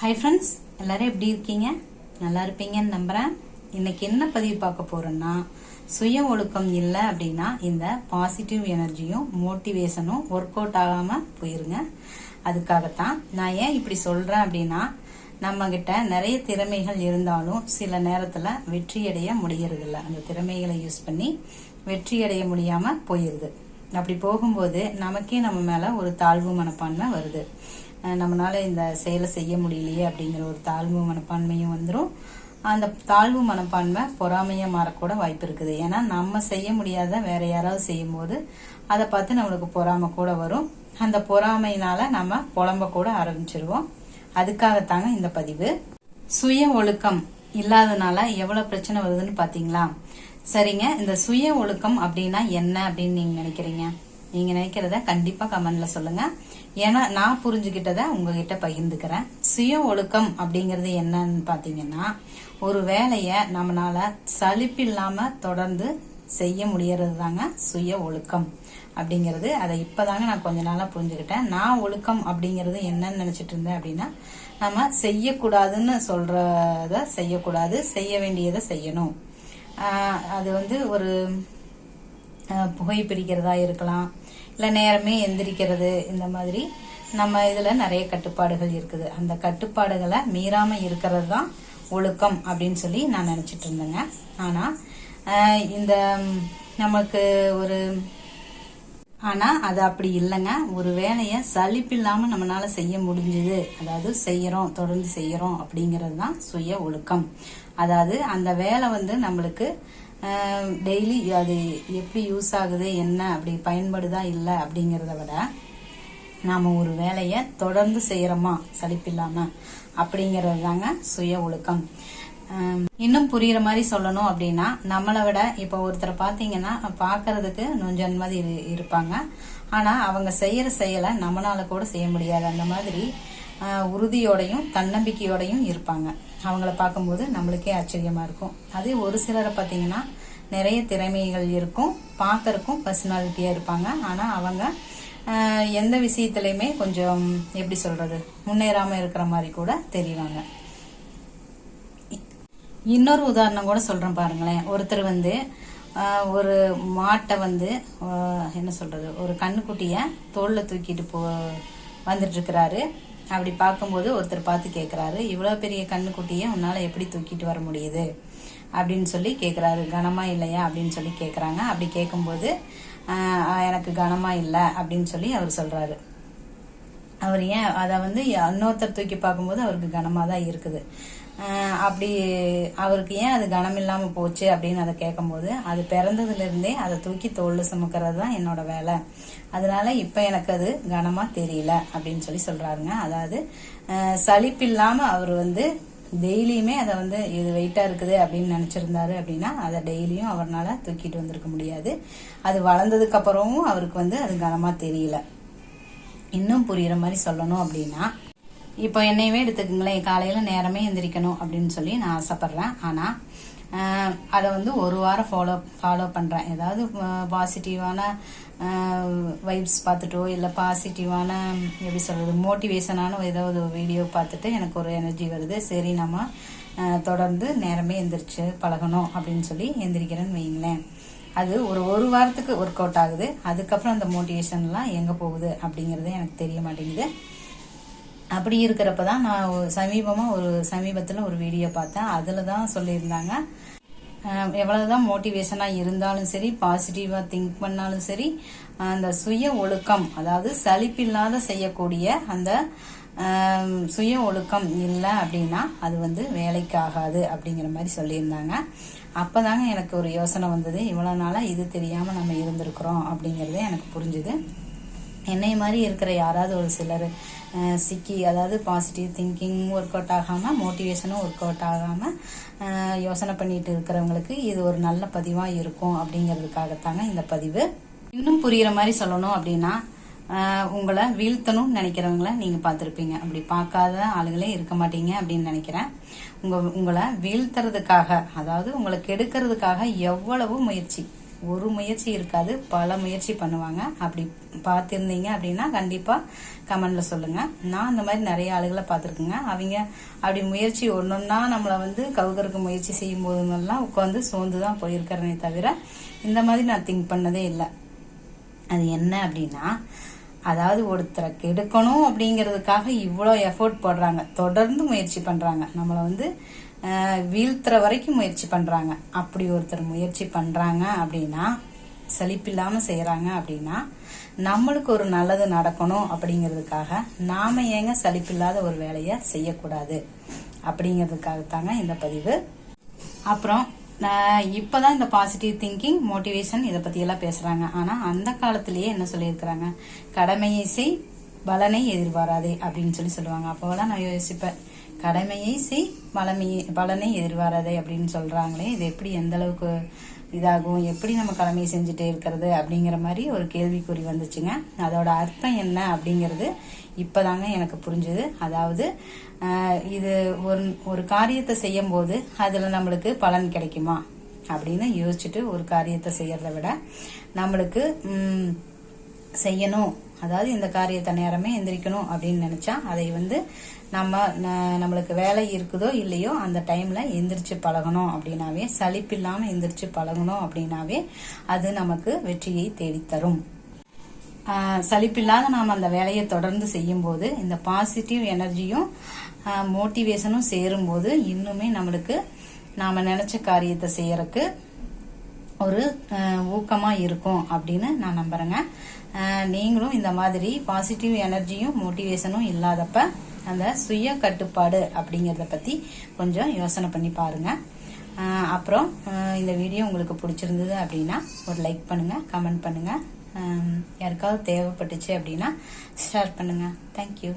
Hi friends எல்லாரும் எப்படி இருக்கீங்க? நல்லா இருப்பீங்கன்னு நம்புறேன். இன்னைக்கு என்ன பதிவு பார்க்க போகிறோன்னா சுய ஒழுக்கம் இல்லை அப்படின்னா இந்த பாசிட்டிவ் எனர்ஜியும் மோட்டிவேஷனும் ஒர்க் அவுட் ஆகாம போயிருங்க. அதுக்காகத்தான் நான் ஏன் இப்படி சொல்றேன் அப்படின்னா நம்ம கிட்ட நிறைய திறமைகள் இருந்தாலும் சில நேரத்துல வெற்றியடைய முடியறதில்ல. அந்த திறமைகளை யூஸ் பண்ணி வெற்றி அடைய முடியாம போயிருது. அப்படி போகும்போது நமக்கே நம்ம மேல ஒரு தாழ்வு மனப்பான்மை வருது. நம்மளால இந்த செயலை செய்ய முடியலையே அப்படிங்கிற ஒரு தாழ்வு மனப்பான்மையும் வந்துடும் அந்த தாழ்வு மனப்பான்மை பொறாமையாக மாறக்கூட வாய்ப்பு இருக்குது. ஏன்னா நம்ம செய்ய முடியாத வேற யாராவது செய்யும்போது அதை பார்த்து நம்மளுக்கு பொறாமை கூட வரும். அந்த பொறாமையினால நம்ம புலம்ப கூட ஆரம்பிச்சிருவோம். அதுக்காகத்தாங்க இந்த பதிவு. சுய ஒழுக்கம் இல்லாதனால எவ்வளவு பிரச்சனை வருதுன்னு பாத்தீங்களா சரிங்க. இந்த சுய ஒழுக்கம் அப்படின்னா என்ன அப்படின்னு நீங்க நினைக்கிறீங்க? நீங்க நினைக்கிறத கண்டிப்பா கமெண்ட்ல சொல்லுங்க. ஏன்னா நான் புரிஞ்சுக்கிட்டத உங்ககிட்ட பகிர்ந்துக்கிறேன். சுய ஒழுக்கம் அப்படிங்கறது என்னன்னு பாத்தீங்கன்னா ஒரு வேலைய நம்மளால சலிப்பில்லாம தொடர்ந்து செய்ய முடியறது தாங்க சுய ஒழுக்கம் அப்படிங்கிறது. அதை இப்பதாங்க நான் கொஞ்ச நாளா புரிஞ்சுக்கிட்டேன் நான் ஒழுக்கம் அப்படிங்கிறது என்னன்னு நினைச்சிட்டு இருந்தேன் அப்படின்னா நம்ம செய்யக்கூடாதுன்னு சொல்றத செய்யக்கூடாது செய்ய வேண்டியதை செய்யணும். அது வந்து ஒரு புகை பிடிக்கிறதா இருக்கலாம். இல்லை நேரமே எந்திரிக்கிறது இந்த மாதிரி நம்ம இதில் நிறைய கட்டுப்பாடுகள் இருக்குது. அந்த கட்டுப்பாடுகளை மீறாமல் இருக்கிறது தான் ஒழுக்கம் அப்படின்னு சொல்லி நான் நினச்சிட்டு இருந்தேங்க. ஆனால் இந்த நமக்கு ஒரு ஆனால் அது அப்படி இல்லைங்க. ஒரு வேலையை சலிப்பில்லாமல் நம்மளால் செய்ய முடிஞ்சுது. அதாவது செய்கிறோம் தொடர்ந்து செய்கிறோம் அப்படிங்கிறது தான் சுய ஒழுக்கம். அதாவது அந்த வேலை வந்து நம்மளுக்கு டெய்லி அது எப்படி யூஸ் ஆகுது என்ன அப்படி பயன்படுதா இல்லை அப்படிங்கிறத விட நாம் ஒரு வேலையை தொடர்ந்து செய்கிறோமா சலிப்பில்லாம அப்படிங்கிறது தாங்க சுய ஒழுக்கம். இன்னும் புரியுற மாதிரி சொல்லணும் அப்படின்னா நம்மளை விட இப்போ ஒருத்தரை பார்த்தீங்கன்னா பார்க்கறதுக்கு நொஞ்சன்மதி இரு இருப்பாங்க. ஆனால் அவங்க செய்கிற செயலை நம்மளால கூட செய்ய முடியாது. அந்த மாதிரி உறுதியோடையும் தன்னம்பிக்கையோடையும் இருப்பாங்க. அவங்கள பார்க்கும்போது நம்மளுக்கே ஆச்சரியமா இருக்கும். அதே ஒரு சிலரை பார்த்தீங்கன்னா நிறைய திறமைகள் இருக்கும் பார்க்கறக்கும் பர்சனாலிட்டியா இருப்பாங்க. ஆனா அவங்க எந்த விஷயத்துலையுமே கொஞ்சம் எப்படி சொல்றது முன்னேறாம இருக்கிற மாதிரி கூட தெரிவாங்க. இன்னொரு உதாரணம் கூட சொல்றேன் பாருங்களேன். ஒருத்தர் வந்து ஒரு மாட்டை வந்து என்ன சொல்றது ஒரு கண்ணுக்குட்டிய தோல்ல தூக்கிட்டு போ வந்துட்டு இருக்கிறாரு. அப்படி பார்க்கும்போது ஒருத்தர் பார்த்து கேட்குறாரு இவ்வளோ பெரிய கண்ணுக்குட்டியை உன்னால் எப்படி தூக்கிட்டு வர முடியுது? அப்படின்னு சொல்லி கேட்குறாரு கனமாக இல்லையா? அப்படின்னு சொல்லி கேட்குறாங்க அப்படி கேட்கும்போது எனக்கு கனமாக இல்லை அப்படின்னு சொல்லி அவர் சொல்கிறாரு அவர் ஏன் அதை வந்து இன்னொருத்தர் தூக்கி பார்க்கும்போது அவருக்கு கனமாக தான் இருக்குது. அப்படி அவருக்கு ஏன் அது கனம் இல்லாமல் போச்சு அப்படின்னு அதை கேட்கும்போது அது பிறந்ததுலேருந்தே அதை தூக்கி தோளில் சுமக்கிறது தான் என்னோட வேலை. அதனால இப்போ எனக்கு அது கனமாக தெரியல அப்படின்னு சொல்லி சொல்கிறாருங்க அதாவது ஆஹ் சலிப்பில்லாமல் அவர் வந்து டெய்லியுமே அதை வந்து இது வெயிட்டாக இருக்குது அப்படின்னு நினச்சிருந்தாரு அப்படின்னா அதை டெய்லியும் அவர்னால தூக்கிட்டு வந்திருக்க முடியாது. அது வளர்ந்ததுக்கு அப்புறமும் அவருக்கு வந்து அது கனமாக தெரியல. இன்னும் புரியுற மாதிரி சொல்லணும் அப்படின்னா இப்போ என்னையவே எடுத்துக்கங்களேன் காலையில் நேரமே எந்திரிக்கணும் அப்படின்னு சொல்லி நான் ஆசைப்பட்றேன். ஆனால் அதை வந்து ஒரு வாரம் ஃபாலோ ஃபாலோ பண்ணுறேன் ஏதாவது பாசிட்டிவான வைப்ஸ் பார்த்துட்டோ இல்லை பாசிட்டிவான எப்படி சொல்கிறது மோட்டிவேஷனான ஏதாவது வீடியோ பார்த்துட்டு எனக்கு ஒரு எனர்ஜி வருது. சரி நம்ம தொடர்ந்து நேரமே எந்திரிச்சு பழகணும் அப்படின்னு சொல்லி எந்திரிக்கிறேன்னு வைங்களேன். அது ஒரு ஒரு வாரத்துக்கு ஒர்க் அவுட் ஆகுது. அதுக்கப்புறம் அந்த மோட்டிவேஷன்லாம் எங்கே போகுது அப்படிங்கிறது எனக்கு தெரிய மாட்டேங்குது. அப்படி இருக்கிறப்ப தான் நான் ஒரு ஒரு சமீபத்தில் ஒரு வீடியோ பார்த்தேன். அதில் தான் சொல்லியிருந்தாங்க. எவ்வளவுதான் மோட்டிவேஷனாக இருந்தாலும் சரி பாசிட்டிவாக திங்க் பண்ணாலும் சரி அந்த சுய ஒழுக்கம் அதாவது சலிப்பில்லாத செய்யக்கூடிய அந்த சுய ஒழுக்கம் இல்லை அப்படின்னா அது வந்து வேலைக்கு ஆகாது அப்படிங்கிற மாதிரி சொல்லியிருந்தாங்க. அப்போ தாங்க எனக்கு ஒரு யோசனை வந்தது. இவ்வளோ நாளாக இது தெரியாமல் நம்ம இருந்திருக்கிறோம் அப்படிங்கிறது எனக்கு புரிஞ்சுது. என்னை மாதிரி இருக்கிற யாராவது ஒரு சிலர் சிக்கி அதாவது பாசிட்டிவ் திங்கிங் ஒர்க் அவுட் ஆகாமல் மோட்டிவேஷனும் ஒர்க் அவுட் ஆகாமல் யோசனை பண்ணிட்டு இருக்கிறவங்களுக்கு இது ஒரு நல்ல பதிவாக இருக்கும் அப்படிங்கிறதுக்காகத்தாங்க இந்த பதிவு. இன்னும் புரிகிற மாதிரி சொல்லணும் அப்படின்னா உங்களை வீழ்த்தணும்னு நினைக்கிறவங்கள நீங்கள் பார்த்துருப்பீங்க. அப்படி பார்க்காத ஆளுகளே இருக்க மாட்டீங்க அப்படின்னு நினைக்கிறேன். உங்க உங்களை வீழ்த்துறதுக்காக அதாவது உங்களை கெடுக்கிறதுக்காக எவ்வளவு முயற்சி ஒரு முயற்சி இருக்காது பல முயற்சி பண்ணுவாங்க. அப்படி பார்த்துருந்தீங்க அப்படின்னா கண்டிப்பாக கமெண்டில் சொல்லுங்கள் நான் இந்த மாதிரி நிறைய ஆளுகளை பார்த்துருக்குங்க. அவங்க அப்படி முயற்சி ஒன்றுன்னா நம்மளை வந்து கவுகருக்கு முயற்சி செய்யும் போதுங்கெல்லாம் உட்காந்து சோர்ந்து தான் போயிருக்கிறனே தவிர இந்த மாதிரி நான் திங்க் பண்ணதே இல்லை. அது என்ன அப்படின்னா அதாவது ஒருத்தரை கெடுக்கணும் அப்படிங்கிறதுக்காக இவ்வளோ எஃபோர்ட் போடுறாங்க. தொடர்ந்து முயற்சி பண்ணுறாங்க நம்மளை வந்து வீழ்த்துற வரைக்கும் முயற்சி பண்றாங்க. அப்படி ஒருத்தர் முயற்சி பண்றாங்க அப்படின்னா சலிப்பில்லாம செய்யறாங்க அப்படின்னா நம்மளுக்கு ஒரு நல்லது நடக்கணும் அப்படிங்கிறதுக்காக நாம ஏங்க சலிப்பில்லாத ஒரு வேலையை செய்யக்கூடாது அப்படிங்கிறதுக்காக தாங்க இந்த பதிவு. அப்புறம் இப்போ இப்பதான் இந்த பாசிட்டிவ் திங்கிங் மோட்டிவேஷன் இதை பத்தி எல்லாம் பேசுறாங்க. ஆனா அந்த காலத்திலேயே என்ன சொல்லியிருக்கிறாங்க? கடமையை செய் பலனை எதிர்பாராதே அப்படின்னு சொல்லி சொல்லுவாங்க. அப்போலாம் நான் யோசிப்பேன். கடமையை செய் பலமையை பலனை எதிர்பாராதே அப்படின்னு சொல்கிறாங்களே இது எப்படி எந்த அளவுக்கு இதாகும் எப்படி நம்ம கடமையை செஞ்சுட்டே இருக்கிறது அப்படிங்கிற மாதிரி ஒரு கேள்விக்குறி வந்துச்சுங்க. அதோட அர்த்தம் என்ன அப்படிங்கிறது இப்பதாங்க எனக்கு புரிஞ்சுது. அதாவது இது ஒரு ஒரு காரியத்தை செய்யும் போது நம்மளுக்கு பலன் கிடைக்குமா அப்படின்னு யோசிச்சுட்டு ஒரு காரியத்தை செய்யறதை விட நம்மளுக்கு செய்யணும். அதாவது இந்த காரியத்தை நேரமே எந்திரிக்கணும் அப்படின்னு நினச்சா அதை வந்து நம்ம நம்மளுக்கு வேலை இருக்குதோ இல்லையோ அந்த டைம்ல எந்திரிச்சு பழகணும் அப்படின்னாவே சலிப்பில்லாம எந்திரிச்சு பழகணும் அப்படின்னாவே அது நமக்கு வெற்றியை தேடித்தரும். ஆஹ் சலிப்பில்லாத நாம் அந்த வேலையை தொடர்ந்து செய்யும்போது இந்த பாசிட்டிவ் எனர்ஜியும் மோட்டிவேஷனும் சேரும்போது இன்னுமே நம்மளுக்கு நாம் நினச்ச காரியத்தை செய்யறதுக்கு ஒரு ஊக்கமாக இருக்கும் அப்படின்னு நான் நம்புகிறேங்க நீங்களும் இந்த மாதிரி பாசிட்டிவ் எனர்ஜியும் மோட்டிவேஷனும் இல்லாதப்ப அந்த சுய கட்டுப்பாடு அப்படிங்கிறத பற்றி கொஞ்சம் யோசனை பண்ணி பாருங்கள் அப்புறம் இந்த வீடியோ உங்களுக்கு பிடிச்சிருந்தது அப்படின்னா ஒரு லைக் பண்ணுங்கள் கமெண்ட் பண்ணுங்கள் யாருக்காவது தேவைப்பட்டுச்சு அப்படின்னா ஷேர் பண்ணுங்கள் தேங்க்யூ